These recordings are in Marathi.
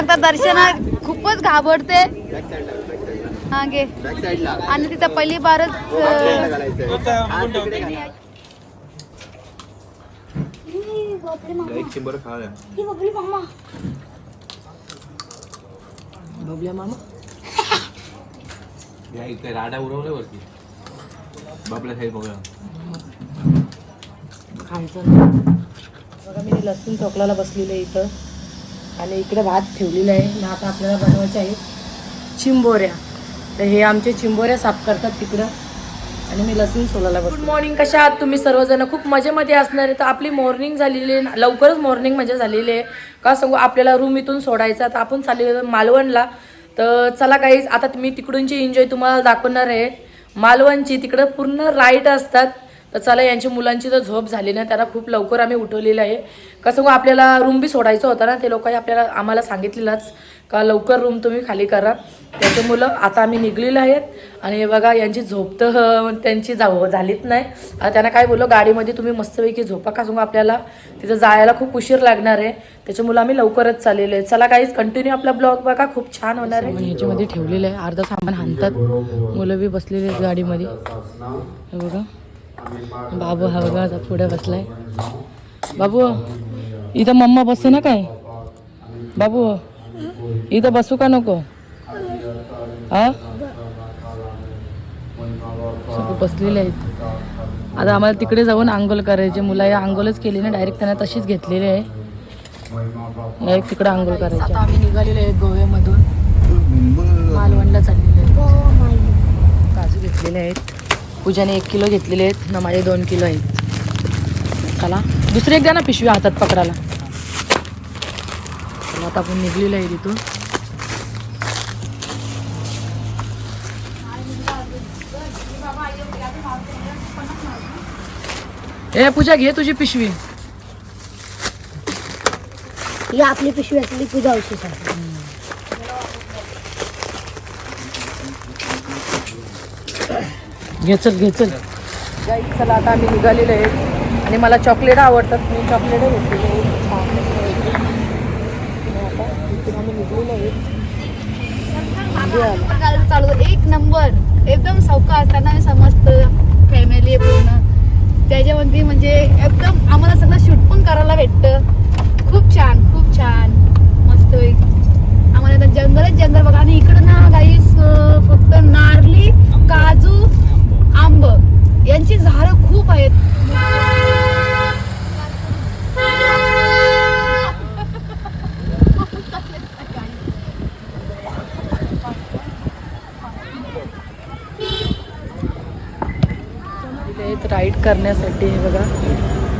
शकता दर्शना खूपच घाबरते. हा घे. आणि तिथं पहिली बारच या राडा उडवलं वरती बापल्या साईड बघा खायचं बघा मी लसूण चोकलाला बसलेलं आहे इथं. आणि इकडे भात ठेवलेला आहे. आणि आता आपल्याला बनवायचे आहे. चिंबोऱ्या. तर हे आमचे चिंबोऱ्या साफ करतात तिकडं. आणि मी लसूण सोलायला गुड मॉर्निंग कशा आहात तुम्ही सर्वजण? खूप मजेमध्ये असणार आहे. तर आपली मॉर्निंग झालेली आहे. लवकरच मॉर्निंग म्हणजे झालेली आहे. का सांगू आपल्याला रूम इथून सोडायचा तर आपण चाललेलो मालवणला. तर चला काहीच आता मी तिकडूनची एन्जॉय तुम्हाला दाखवणार आहे. मालवणची तिकडं पूर्ण राईट असतात. तर चला यांच्या मुलांची तर झोप झाली ना त्यांना खूप लवकर आम्ही उठवलेलं आहे. कसं गं आपल्याला रूम बी सोडायचं होतं ना ते लोकांनी आपल्याला आम्हाला सांगितलेलंच का लवकर रूम तुम्ही खाली करा. त्याचे मुलं आता आम्ही निघलेलो आहेत. आणि बघा यांची झोप तर त्यांची जाव झालीच नाही. त्यांना काय बोललो गाडीमध्ये तुम्ही मस्तपैकी झोपा का सांगू आपल्याला? तिथं जायला खूप उशीर लागणार आहे. त्याच्या मुलं आम्ही लवकरच चाललेलो आहे. चला काहीच कंटिन्यू आपला ब्लॉग बघा. खूप छान होणार आहे. ह्याच्यामध्ये ठेवलेलं आहे. अर्धा सामान हाणतात. मुलं बी बसलेले आहेत गाडीमध्ये. बघा. बाबू हा बघा आता पुढे बसलाय. बाबू इथं मम्मा बसते ना काय? बाबू इथं बसू का नको? हा? बसलेले आहेत. आता आम्हाला तिकडे जाऊन आंघोळ करायचे. मुलं या आंघोळच केली ना डायरेक्ट त्यांना तशीच घेतलेली आहे. डायरेक्ट तिकडे आंघोळ करायची. आम्ही निघालेलो आहे गोव्यामधून. मालवणला चाललेलो आहे. काजू घेतलेले आहेत. पूजाने एक किलो घेतलेले आहेत ना माझे दोन किलो आहेत. चला दुसरे एक द्या ना पिशवी हातात पकडायला. चला आता आपण निघलेलो आहे तिथून. ए पूजा घे तुझी पिशवी. ही आपली पिशवी असलेली पूजा औषध. आहे घे चल घे चल. गाई चला आता आम्ही निघालेलो आहे. आणि मला चॉकलेट आवडतात. मी चॉकलेट घेतलेले आहे. चालू एक नंबर एकदम सावकाश त्यांना मी समजतं फॅमिली पूर्ण त्याच्यामध्ये म्हणजे एकदम आम्हाला सगळं शूट पण करायला भेटतं खूप छान खूप छान मस्त आम्हाला आता जंगलच जंगल बघा. आणि इकडं ना काही फक्त नारली काजू आंब यांची झाडं खूप आहेत. राईड करण्यासाठी हे बघा.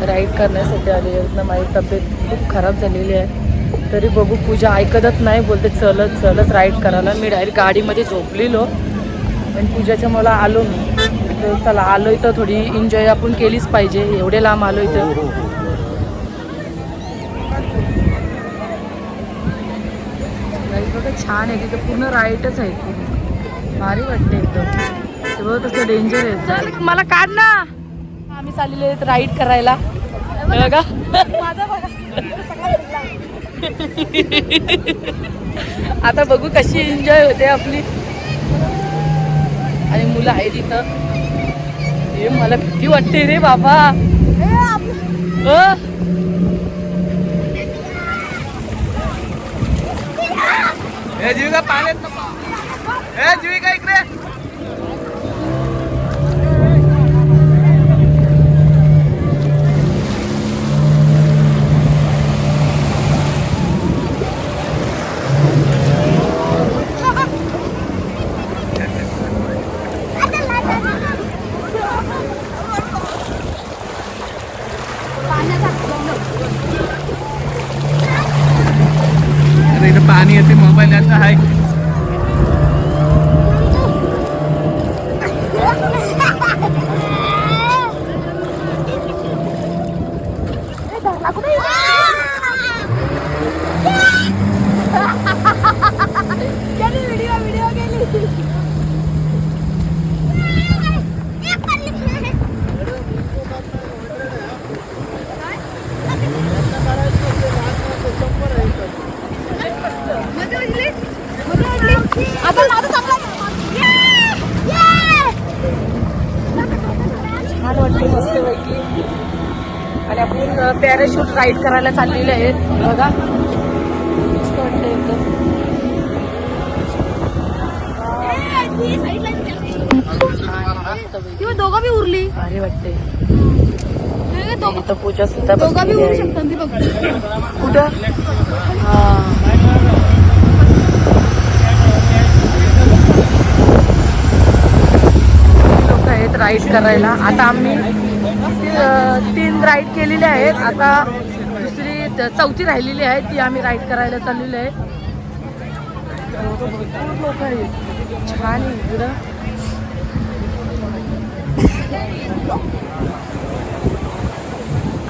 राईड करण्यासाठी आली आहेत ना माझी तब्येत खूप खराब झालेली आहे. तरी बघू पूजा ऐकतच नाही बोलते चलत चलत राईड करायला. मी डायरेक्ट गाडीमध्ये झोपलेलो. पण पूजाच्या मला आलो मी तर चला आलो इथं थोडी एन्जॉय आपण केलीच पाहिजे. एवढे लांब आलो इथं Guys, बघा छान आहे. तिथं पूर्ण राईटच आहे भारी वाटते एकदम. ते बघ कसं डेंजर आहे. चल मला काढ ना. आम्ही चाललेलो आहेत राईड करायला. हे बघा. आता बघू कशी एन्जॉय होते आपली. आणि मुलं आहे तिथं हे मला भीती वाटते रे बाबा. अ? जीविका पाण्यात नको. ए जीविका इकडे. पॅराशूट राईड करायला चाललेले आहेत बघा. दोघं बी उरली. भारी वाटते पूजा सुद्धा दोघं बी उरू. शकतात ती बघ. कुठं? हा. लोक आहेत राईड करायला. आता आम्ही तीन राईड केलेले आहेत. आता दुसरी चौथी राहिलेली आहे. ती आम्ही राईड करायला चाललेली आहे. लोक आहेत छान आहे इकडं.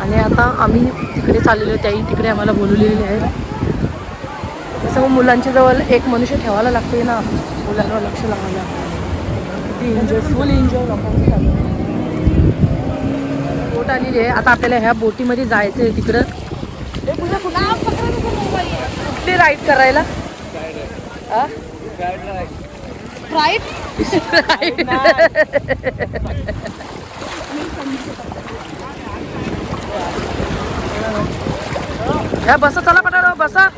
आणि आता आम्ही तिकडे चाललेलो आहे. त्याही तिकडे आम्हाला बोलवलेली आहे. तसं मग मुलांच्या जवळ एक मनुष्य ठेवायला लागते ना. मुलांवर लक्ष लावायला. किती एन्जॉय फुल एन्जॉय बोट आलेली आहे आता आपल्याला ह्या बोटीमध्ये जायचं आहे? तिकडं कुठली राईड करायला? राईट ह्या बसा चला पटापट बसा.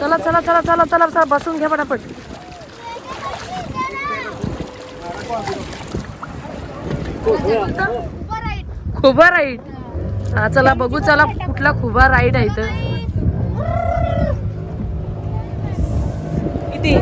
चला चला चला चला चला चला बसून घ्या पटापट. खुबा राईड. हा चला बघू चला कुठला खुबा राईड आहे तर किती?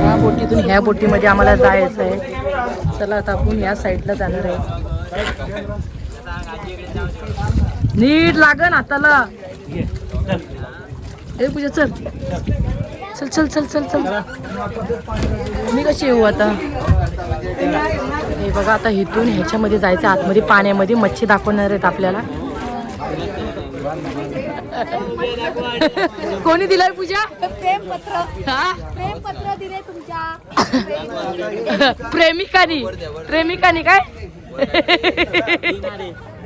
ह्या बोटीतून ह्या बोटीमध्ये आम्हाला जायचं आहे. चला आता आपण या साईडला जाणार आहे. नीट लागन हाताला. ए पूजा चल. चल चल चल चल चल. मी कशी येऊ आता? हे बघा आता इथून ह्याच्यामध्ये जायचं आतमध्ये पाण्यामध्ये मच्छी दाखवणार आहेत आपल्याला. कोणी दिलाय पूजा? प्रेमपत्र हा? प्रेमपत्र दिले तुमच्या. प्रेमिकानी. प्रेमिकानी काय?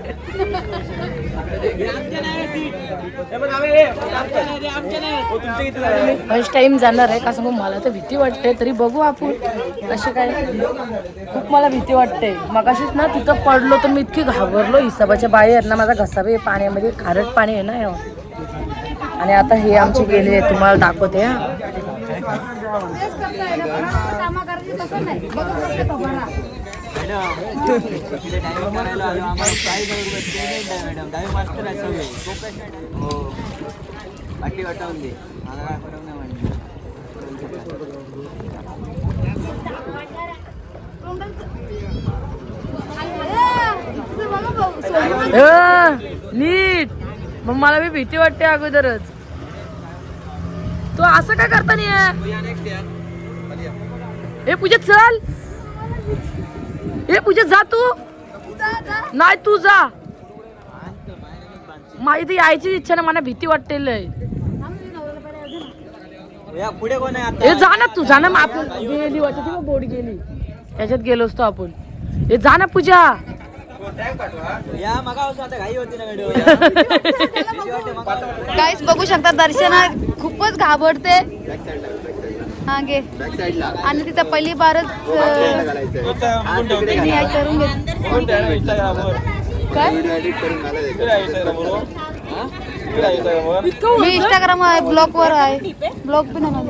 फर्स्ट टाइम जाणार आहे का सांगू? मला तर भीती वाटते तरी बघू आपण. कसे काय? खूप मला भीती वाटते. मगाशीच ना तिथं पडलो तर मी इतकी घाबरलो हिसाबाच्या बाहेर. ना माझा घसा बी पाण्यामध्ये खारट पाणी आहे ना हे. आणि आता हे आमचे गेले तुम्हाला दाखवते हा. वाटावून दे. मला काय फरक नाही नीट. मग मला बी भीती वाटते अगोदरच. तो असं काय करता नाही ए पूजा चल. ए पूजा जा तू. नाही तू जा. माझी तर यायची इच्छा ना मला भीती वाटते लय या पुढे कोण ए जा ना तू जा ना मग आपण गेली वाटत मग बोट गेली. त्याच्यात गेलो असतो आपण. ए जा ना पूजा. या मगा आता घाई होती ना व्हिडिओ काहीच बघू शकता दर्शना खूपच घाबरते. हा घे आणि तिथं पहिली बारच हे? करून घेत काय मी इंस्टाग्राम आहे ब्लॉग वर आहे. ब्लॉग पण आहे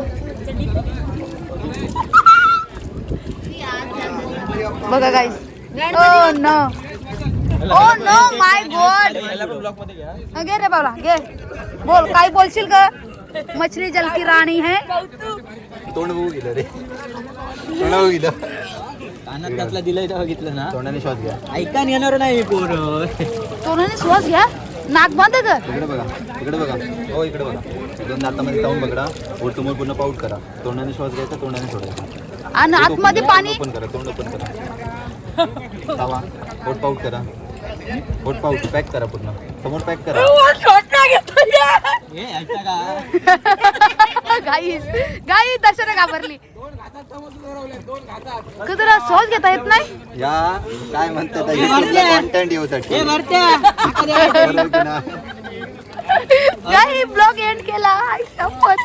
बघा guys oh no oh no my God block घे रे बाबा घे. बोल काय बोलशील का मछली जल की राणी है. तोंड बघू गेलं रे. तोंड बघू गेलं. कानात घातला दिलंय तेव्हा बघितलं ना. तोंडाने श्वास घ्या. ऐका येणार नाही मी पोर. तोंडाने श्वास घ्या. नाक बंद कर. इकडे बघा इकडे बघा. हो इकडे बघा. दोन दातामध्ये जाऊन बघा. वर तुम्ही पूर्ण पाऊट करा. तोंडाने श्वास घ्यायचा तोंडाने सोडायचा. आणि आतमध्ये पाणी. ओपन करा तोंड ओपन करा. खावा पोट पाऊट करा. पोट पाऊट पॅक करा पूर्ण. समोर पॅक करा. गाईस गाई. दर्शना घाबरली. श्वास घेता येत नाही? या काय म्हणतात कॉन्टेंट येऊसाठी? गाई ब्लॉग एंड केला. आई शपथ.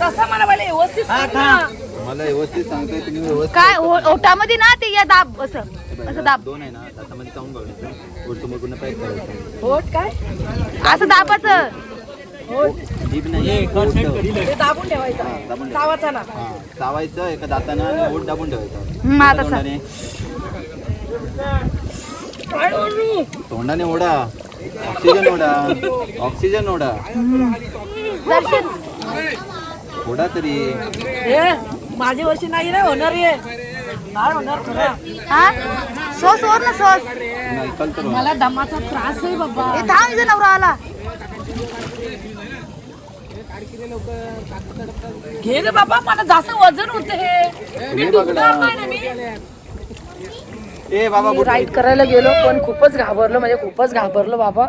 कसा मला मला व्यवस्थित सांग ना. मला व्यवस्थित सांगतोय तुम्ही व्यवस्थित काय ओ- ओठामध्ये ना ते या दाब असं. असं दाब दोन आहे ना दातामध्ये चावून बघायचं वरतून वर पुन्हा पॅक करायचं. होट काय? असं दाबाचं जीभ नाही दाबून ठेवायचा. हा, ना. हा, चावायचं एका दातानं आणि ओठ दाबून ठेवायचं. तोंडाने. तोंडाने ओढा. ऑक्सिजन ओढा. ऑक्सिजन ओढा. ओढा तरी. हे माझी वर्षी नाही रे होणार ये. नाही होणार खरं हा? सॉस वर ना सॉस. मला दमाचा त्रास आहे बाबा. हे थांब इथं नवरा आला. घे रे बाबा मला जास्त वजन होते हे. राईड करायला गेलो पण खूपच घाबरलो म्हणजे खूपच घाबरलो बाबा.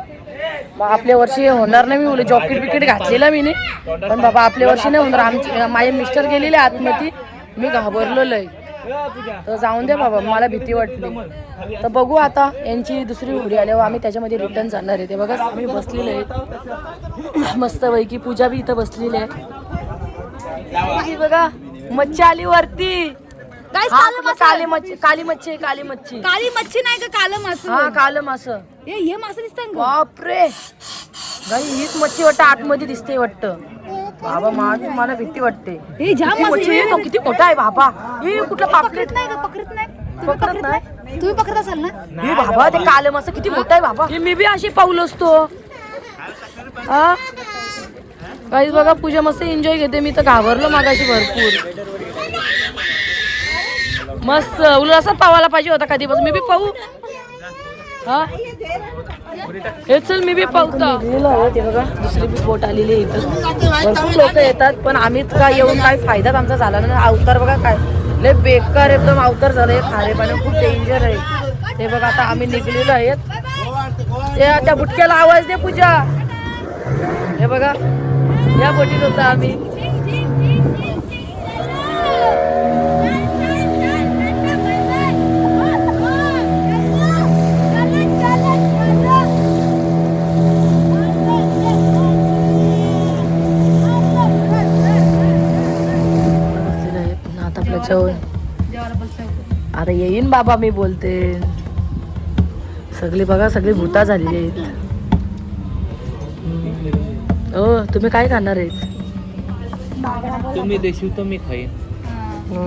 मग आपल्या वर्षी होणार नाही मी जॉकेट बिकेट घातलेला मी नाही. पण बाबा आपल्या वर्षी नाही होणार. आमचे माझे मिस्टर गेलेले आतमध्ये. मी घाबरलो लय. तर जाऊन दे बाबा मला भीती वाटली. तर बघू आता यांची दुसरी उडी आल्यावर आम्ही त्याच्यामध्ये रिटर्न जाणार आहे. ते बघा आम्ही बसलेले आहेत मस्त पैकी पूजा बी इथं बसलेली आहे. ही बघा मच्छी आली वरती. हा, कालं मासं. काली मच्छी काली मच्छी. काली मच्छी मच्छी नाही का कालं हा मासं कालं मासं. हे हे मासं दिसतं बापरे. गाई हीच मच्छी वाटतं आतमध्ये दिसते वाटतं. बाबा माझी मला भीती वाटते. हे जाम किती आहे. आहे तो किती मोठा आहे बाबा. हे कुठलं पकडत नाही का? पकडत नाही? तुम्ही पकडत पकडत नाही. तुम्ही पकडत असाल ना? हे बाबा ते कालं मासं किती मोठं आहे बाबा. हे मी बी अशी पाऊल असतो. हा? काही बघा पूजा मस्त एन्जॉय घेते. मी तर घाबरलो मागाशी भरपूर. मस्त उलट असं पावायला पाहिजे होता कधी बस मी बी पाहू. हा हे चल मी बी पाहता ते बघा दुसरी बी बोट आलेली आहे इथं. भरपूर लोक येतात पण आम्ही काय येऊन काय फायदाच आमचा झाला नाही. अवतार बघा काय लय बेकार एकदम अवतार झालंय खारे पाणी खूप डेंजर आहे. ते बघा आता आम्ही निघलेलो आहेत. त्या बुटक्याला आवाज दे पूजा. हे बघा या बोटीत होता आम्ही बसलेलो आहे पुन्हा आता येईन बाबा मी बोलते. सगळी बघा सगळी भूता झालेली आहेत. हो तुम्ही काय खाणार आहेत? तुम्ही देशील तर मी खाईन. हो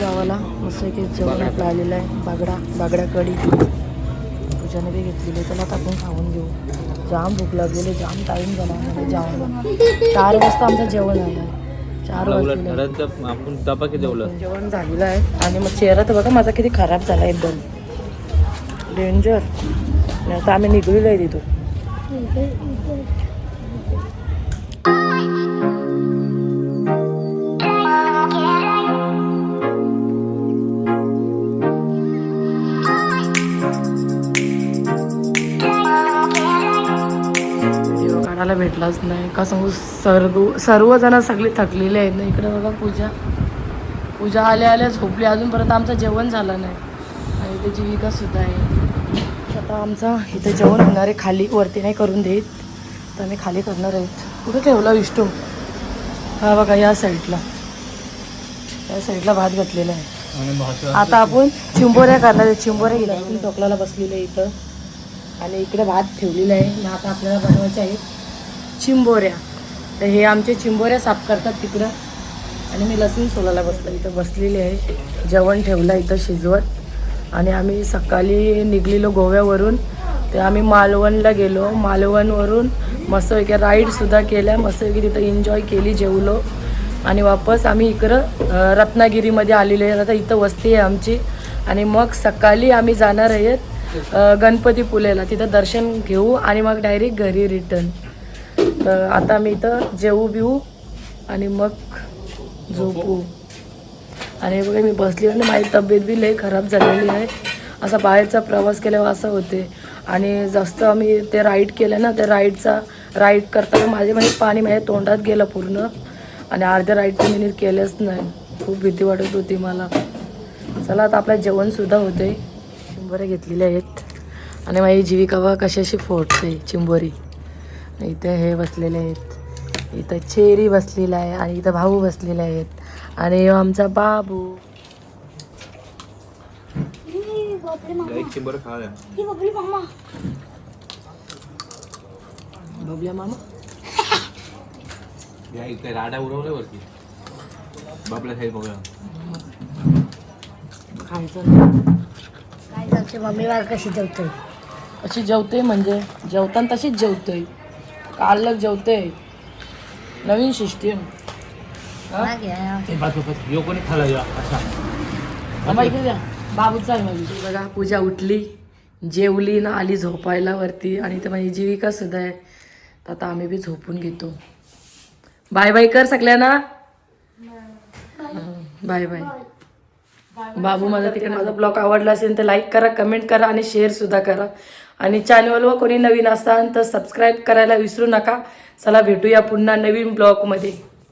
गावाला मस्त की जेवण आपलं आलेलं आहे. बागडा बागडा कढी. पूजाने बी घेतलेली त्याला टाकून खाऊन घेऊ. जाम भूक लागलेली जाम टाईम झाला. म्हणजे जाम. चार वाजता आमचं जेवण आलं आहे चार वाजता घरात आपण डबा की जेवलं जेवण झालेलं आहे. आणि मग चेहरा तर बघा माझा किती खराब झाला एकदम. डेंजर आता आम्ही निघलेलो आहे तिथून काढायला भेटलाच नाही. का सांगू सर्व सर्वजण सगळे थकलेले आहेत ना. इकडे बघा पूजा. पूजा आल्या आल्या झोपली. अजूनपर्यंत आमचं जेवण झालं नाही. आणि इथे जीविका सुद्धा आहे. आता आमचं इथं जेवण होणार आहे. खाली वरती नाही करून देत. तर आम्ही खाली करणार आहेत कुठे ठेवला विष्णू हा बघा या साईडला. या साईडला भात घातलेला आहे. आता आपण चिंबोऱ्या करणार आहे. चिंबोऱ्या लसूण चोकलाला बसलेले आहे इथं. आणि इकडे भात ठेवलेला आहे. आता आपल्याला बनवायचे आहेत चिंबोऱ्या. तर हे आमचे चिंबोऱ्या साफ करतात तिकडं. आणि मी लसूण सोलायला बसलं इथं बसलेली आहे. जेवण ठेवलं इथं शिजवत. आणि आम्ही सकाळी निघलेलो गोव्यावरून. ते आम्ही मालवणला गेलो. मालवणवरून मस्तपैकी राईडसुद्धा केल्या. मस्तपैकी तिथं एन्जॉय केली जेवलो. आणि वापस आम्ही इकडं रत्नागिरीमध्ये आलेलो आहे. आता इथं वस्ती आहे आमची. आणि मग सकाळी आम्ही जाणार आहेत गणपतीपुलेला तिथं दर्शन घेऊ आणि मग डायरेक्ट घरी रिटर्न तर आता मी इथं जेवू बिऊ आणि मग झोपू. आणि बघा मी बसली आणि माझी तब्येत बी लई खराब झालेली आहे. असा बाहेरचा प्रवास केल्यावर असं होते. आणि जास्त आम्ही ते राईड केलं ना त्या राईडचा राईड करताना माझे म्हणजे पाणी माझ्या तोंडात गेलं पूर्ण. आणि अर्ध्या राईड मी मी केलंच नाही. खूप भीती वाटत होती मला. चला आता आपलं जेवणसुद्धा होते शंभर घेतलेले आहेत. आणि माझी जीविका बघा कशाशी फोडते चिंबोरी. इथे हे बसलेले आहेत. इथं चेरी बसलेला आहे आणि इथं भाऊ बसलेले आहेत. आणि आमचा बाबू. बबल्या मामा? राडा बघा खायचं काय सांगते मम्मी मला कशी जेवतोय? अशी जेवते म्हणजे? जेवताना तशीच जेवतोय. कालक जेवते. नवीन सिस्टीम यो कोणी खाला या? अच्छा. आम्हा इकडे द्या बाबूच आहे माझी बघा पूजा उठली जेवली ना आली झोपायला वरती आणि इथं माझी जीविका सुद्धा आहे. तर आता आम्ही बी झोपून घेतो. बाय बाय कर सगळ्यांना. Bye bye. बाबू माझा तिकडे माझा ब्लॉग आवडला असेल तर लाईक करा कमेंट करा आणि शेअर सुद्धा करा. आणि चॅनलवर कोणी नवीन असाल तर सबस्क्राईब करायला विसरू नका. चला भेटूया पुन्हा नवीन ब्लॉगमध्ये